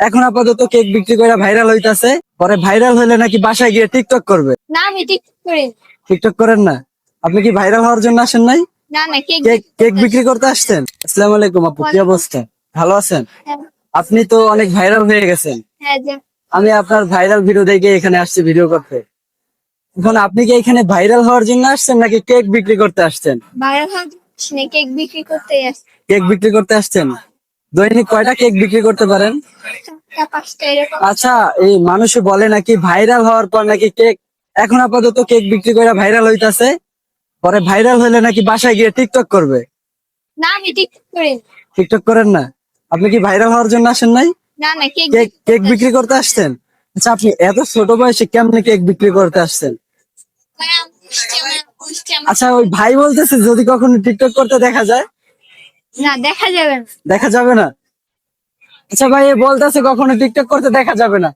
এখন আপাতত কেক বিক্রি করে ভাইরাল হইতাছে। পরে ভাইরাল হইলে নাকি বাসায় গিয়ে টিকটক করবে। না আমি ঠিক করি না। টিকটক করেন না? আপনি কি ভাইরাল হওয়ার জন্য আসেন নাই? না না কেক কেক কেক বিক্রি করতে আসছেন? আসসালামু আলাইকুম আপু কি অবস্থা? ভালো আছেন? হ্যাঁ, আপনি তো অনেক ভাইরাল হয়ে গেছেন। হ্যাঁ যে। আমি আপনার ভাইরাল ভিডিও দেখে এখানে আসছি ভিডিও করতে। এখন আপনি কি এখানে ভাইরাল হওয়ার জন্য আসছেন নাকি কেক বিক্রি করতে আসছেন? বাইরে হাসনে কেক বিক্রি করতে আসি কেক বিক্রি করতে আসছেন? দৈনিক কয়টা কেক বিক্রি করতে পারেন? আচ্ছা এই মানুষ বলে নাকি ভাইরাল হওয়ার পর নাকি কেক এখন আপাতত কেক বিক্রি করে ভাইরাল হইতাছে। পরে ভাইরাল হলে নাকি বাসায় গিয়ে টিকটক করবে। না আমি ঠিক করি। টিকটক করেন না? আপনি কি ভাইরাল হওয়ার জন্য আসেন নাই? না না কেক কেক বিক্রি করতে আসছেন? আচ্ছা আপনি এত ছোট বয়সে কেমনে কেক বিক্রি করতে আসছেন? আমার- আচ্ছা ওই ভাই বলতেছে যদি কখনো টিকটক করতে দেখা যায় না দেখা যাবে না। দেখা যাবে না? আচ্ছা ভাই এ বলতেছে কখনো টিকটক করতে দেখা যাবে না।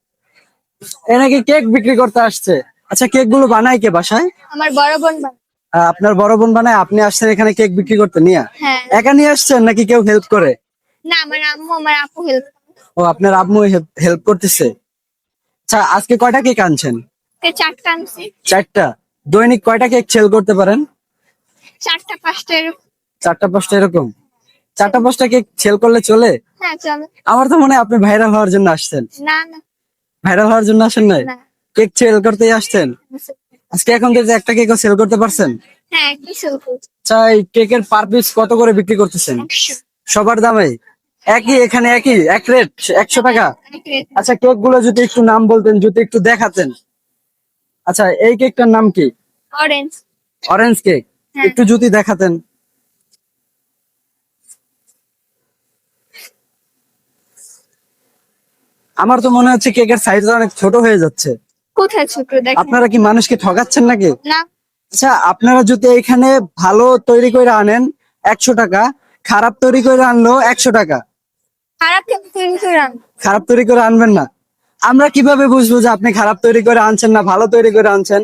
এ নাকি কেক বিক্রি করতে আসছে। আচ্ছা কেকগুলো বানায় কে বাসায়? আমার বড় বোন বানায়। আপনার বড় বোন বানায় আপনি আসছেন এখানে কেক বিক্রি করতে নিয়ে? হ্যাঁ। একা নিয়ে আসছেন নাকি কেউ হেল্প করে? না আমার আম্মু আমার আপু হেল্প ও আপনার আম্মু হেল্প করতেছে? আচ্ছা আজকে কয়টা কেক আনছেন? চারটা আনছি। চারটা। দৈনিক কয়টা কেক সেল করতে পারেন? চারটা পাঁচটা এরকম। চারটা পাঁচটা এরকম? চারটা পাঁচটা কেক সেল করলে চলে? হ্যাঁ চলো। আমার তো মনে হয় আপনি ভাইরাল হওয়ার জন্য আসছেন। না না। ভাইরাল হওয়ার জন্য আসেন নাই? কেক সেল করতেই আসছেন? আজকে এখন থেকে একটা কেকও সেল করতে পারছেন? হ্যাঁ করছি। আচ্ছা কেকের পার পিস কত করে বিক্রি করতেছেন? সবার দামে? একই এখানে একই? এক রেট একশো টাকা? আচ্ছা কেকগুলো যদি একটু নাম বলতেন যদি একটু দেখাতেন। আচ্ছা এই কেকটার নাম কি? অরেঞ্জ অরেঞ্জ কেক হ্যাঁ। একটু যদি দেখাতেন। আমার তো মনে হচ্ছে কেকের সাইজটা অনেক ছোট হয়ে যাচ্ছে। কোথায় ছোট? দেখ আপনারা কি মানুষকে ঠকাচ্ছেন নাকি? না। আচ্ছা আপনারা যদি এখানে ভালো তৈরি করে আনেন একশো টাকা খারাপ তৈরি করে আনলেও একশো টাকা। খারাপ তৈরি করে আন খারাপ তৈরি করে আনবেন না। আমরা কীভাবে বুঝব যে আপনি খারাপ তৈরি করে আনছেন না ভালো তৈরি করে আনছেন?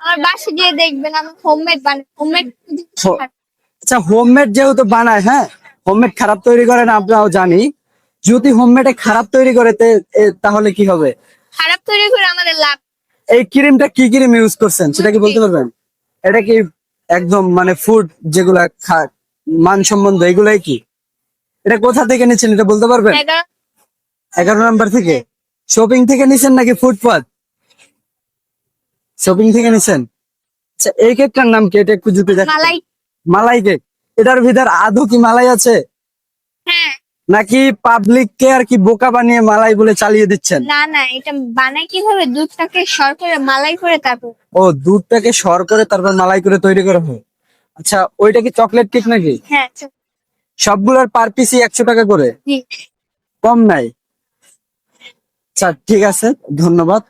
আমার বাসে গিয়ে দেখবেন আমি হোমমেড বানাই হোমমেড আচ্ছা হোমমেড যেহেতু বানায় হ্যাঁ? হোমমেড খারাপ তৈরি করে না আমরাও জানি। যদি হোমমেডে খারাপ তৈরি করে তাহলে কি হবে? খারাপ তৈরি করে আমাদের লাভ। এই ক্রিমটা কি ক্রিম ইউজ করছেন সেটা কি বলতে পারবেন? এটা কি একদম মানে ফুড যেগুলা খা- মান সম্বন্ধ এগুলাই কি? এটা কোথা থেকে নিচ্ছেন এটা বলতে পারবেন? এগারো নাম্বার থেকে। শপিং থেকে নিছেন নাকি ফুটপাথ শপিং থেকে নিছেন আচ্ছা এই কেকটার নাম কি? এটা একটু দেখ মালাই। মালাই কেক। এটার ভিতর আদৌ কি মালাই আছে? হ্যাঁ। নাকি পাবলিক কে আর কি বোকা বানিয়ে মালাই বলে চালিয়ে দিচ্ছেন? না না এটা বানাই কীভাবে? দুধটাকে সর করে মালাই করে তারপর ও দুধটাকে সর করে তারপর মালাই করে তৈরি করা হয়। আচ্ছা ওইটা কি চকলেট কেক নাকি? হ্যাঁ সবগুলোর পার পিসি একশো টাকা করে? কম নাই। আচ্ছা ঠিক আছে ধন্যবাদ।